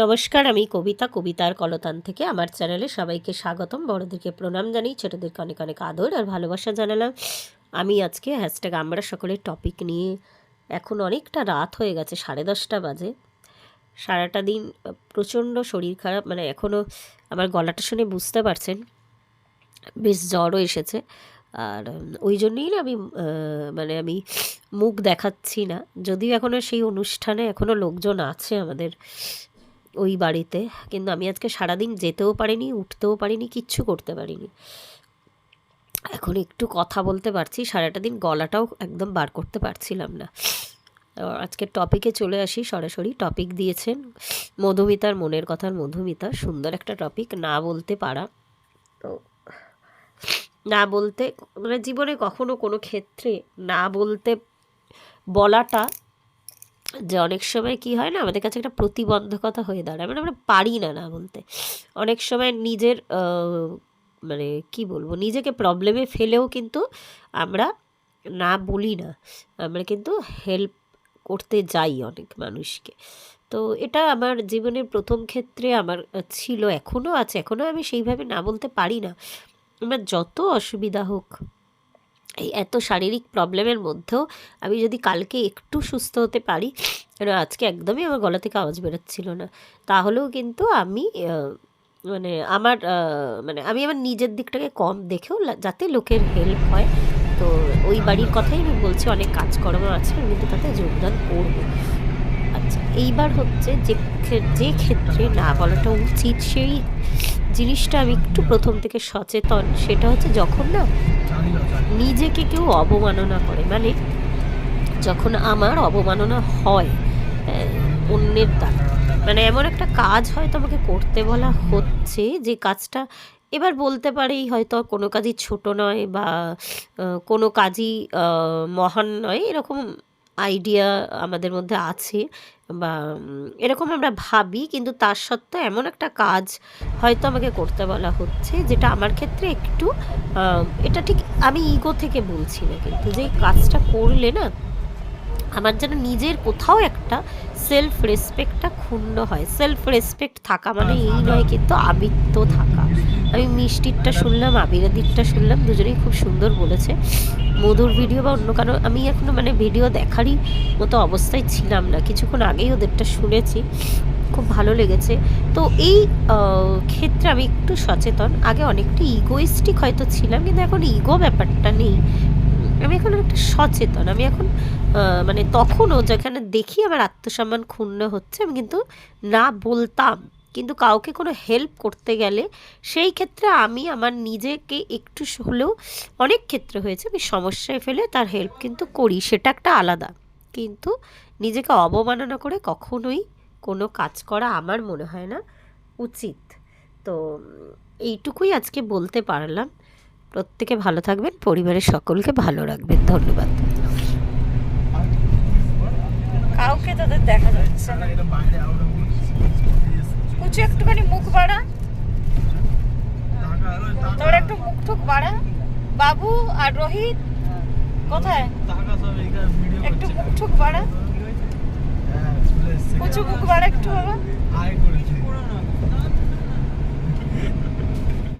নমস্কার, আমি কবিতা, কবিতার কলতান থেকে আমার চ্যানেলে সবাইকে স্বাগতম। বড়দেরকে প্রণাম জানাই ছোটোদেরকে অনেক অনেক আদর আর ভালোবাসা জানালাম। আমি আজকে হ্যাশট্যাগ আমরা সকলের টপিক নিয়ে এখন অনেকটা রাত হয়ে গেছে, সাড়ে দশটা বাজে। সারাটা দিন প্রচণ্ড শরীর খারাপ মানে এখনও আমার গলাটা শুনে বুঝতে পারছেন, বেশ জ্বরও এসেছে। আর ওই জন্যই না আমি মানে আমি মুখ দেখাচ্ছি না। যদিও এখনও সেই অনুষ্ঠানে এখনও লোকজন আছে আমাদের ওই বাড়িতে। কিন্তু আমি আজকে সারাদিন যেতেও পারিনি, উঠতেও পারিনি, কিচ্ছু করতে পারিনি। এখন একটু কথা বলতে পারছি, সারাটা দিন গলাটাও একদম বার করতে পারছিলাম না। আজকের টপিকে চলে আসি সরাসরি। টপিক দিয়েছেন মধুমিতার মনের কথার মধুমিতা, সুন্দর একটা টপিক না বলতে পারা। তো, না বলতে মানে জীবনে কখনো কোনো ক্ষেত্রে না বলতে বলাটা যে অনেক সময় কি হয় না, আমাদের কাছে একটা প্রতিবন্ধকতা হয়ে দাঁড়ায়। মানে আমরা পারি না না বলতে। অনেক সময় নিজের মানে কি বলব, নিজেকে প্রবলেমে ফেলেও কিন্তু আমরা না বলি না। আমরা কিন্তু হেল্প করতে যাই অনেক মানুষকে। তো এটা আমার জীবনের প্রথম ক্ষেত্রে আমার ছিল এখনও আছে। এখনও আমি সেইভাবে না বলতে পারি না। আমার যত অসুবিধা হোক এই এত শারীরিক প্রবলেমের মধ্যেও আমি যদি কালকে একটু সুস্থ হতে পারি আজকে একদমই আমার গলা থেকে আওয়াজ বেরোচ্ছিল না। তাহলেও কিন্তু আমি মানে আমার মানে আমি আমার নিজের দিকটাকে কম দেখেও যাতে লোকের হেল্প হয়। তো ওই বাড়ির কথাই আমি বলছি, অনেক কাজকর্ম আছে, আমি কিন্তু তাতে যোগদান করব। আচ্ছা এইবার হচ্ছে যে যে ক্ষেত্রে না বলাটা উচিত, সেই জিনিসটা আমি একটু প্রথম থেকে সচেতন, সেটা হচ্ছে যখন না নিজেকে কেউ অবমাননা করে। মানে যখন আমার অবমাননা হয় অন্যের দ্বারা। মানে এমন একটা কাজ হয়তো আমাকে করতে বলা হচ্ছে যে কাজটা এবার বলতে পারি হয়তো কোনো কাজই ছোট নয় বা কোনো কাজই মহান নয়। এরকম আইডিয়া আমাদের মধ্যে আছে বা এরকম আমরা ভাবি, কিন্তু তার সত্ত্বেও এমন একটা কাজ হয়তো আমাকে করতে বলা হচ্ছে, যেটা আমার ক্ষেত্রে একটু এটা ঠিক আমি ইগো থেকে বলছি না কিন্তু, যে কাজটা করলে না, আমার যেন নিজের কোথাও একটা সেলফ রেসপেক্টটা ক্ষুণ্ণ হয়। সেলফ রেসপেক্ট থাকা মানে এই নয় কিন্তু আবিত্য থাকা। আমি মিষ্টিরটা শুনলাম আবিরাদিরটা শুনলাম দুজনেই খুব সুন্দর বলেছে। মধুর ভিডিও বা অন্য কারও আমি এখনও মানে ভিডিও দেখারই মতো অবস্থায় ছিলাম না। কিছুক্ষণ আগেই ওদেরটা শুনেছি খুব ভালো লেগেছে। তো এই ক্ষেত্রে আমি একটু সচেতন। আগে অনেকটা ইগোইস্টিক হয়তো ছিলাম কিন্তু এখন ইগো ব্যাপারটা নেই। আমি এখন একটা সচেতন, আমি এখন মানে তখনও যেখানে দেখি আমার আত্মসম্মান ক্ষুণ্ণ হচ্ছে, আমি কিন্তু না বলতাম। কিন্তু কাউকে কোনো হেল্প করতে গেলে সেই ক্ষেত্রে আমি আমার নিজেকে একটু হলেও অনেক ক্ষেত্রে হয়েছে, আমি সমস্যায় ফেলে তার হেল্প কিন্তু করি, সেটা একটা আলাদা। কিন্তু নিজেকে অবমাননা করে কখনোই কোনো কাজ করা আমার মনে হয় না উচিত। তো, এইটুকুই আজকে বলতে পারলাম। প্রত্যেকে ভালো থাকবেন পরিবারের সকলকে ভালো রাখবেন। ধন্যবাদ। কাউকে তাদের দেখা যাচ্ছে না। কুচু একটুখানি মুখ বাড়া। তোর একটু মুখ টুক বাড়া। বাবু আর রোহিত কোথায়? একটু মুখ টুক বাড়া। কুচু মুখ বাড়া একটু বাবা।